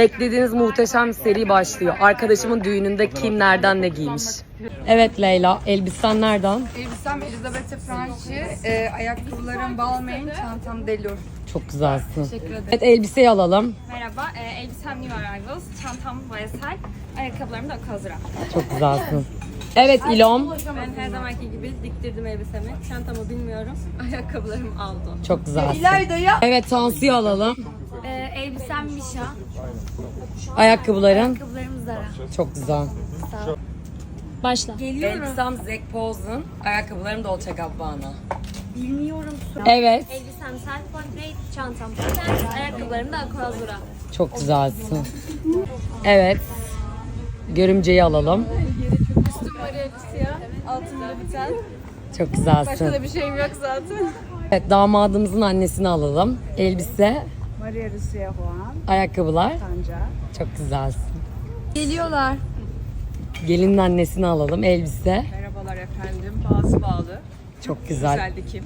Beklediğiniz muhteşem bir seri başlıyor. Arkadaşımın düğününde kim nereden ne giymiş. Evet Leyla, elbisen nereden? Elbisem Elizabeth Franchi, e, ayakkabılarım Balmain, çantam Delur. Çok güzelsin. Teşekkür ederim. Evet elbiseyi alalım. Merhaba, e, elbisem New Arrivals, çantam YSL, ayakkabılarım da Kozra. Çok güzelsin. Evet İlom, Ben her zamanki gibi diktirdim elbisemi. Çantamı bilmiyorum, ayakkabılarım aldı. çok güzelsin. İlayda ya. Evet Tansu'yu alalım. Elbisem Misha, Ayakkabıların ayakkabılarım Zara. çok güzel. Başla. Elbisem Zac Paul'un, ayakkabılarım Dolce Gabbana. Bilmiyorum. Evet, Elbisem Self Portrait, çantam ayakkabılarım da Kozra. çok güzelsin. Evet, görümceyi alalım. Üstüm var elbise altında biten. Çok güzelsin. Başka bir şeyim yok zaten. Evet, damadımızın annesini alalım. Elbise, Maria Lucia Juan, ayakkabılar. Sanca. Çok güzelsin. Geliyorlar. Gelinin annesini alalım. Elbise. Merhabalar efendim. Bazı bağlı. Çok güzel. Güzel dikim.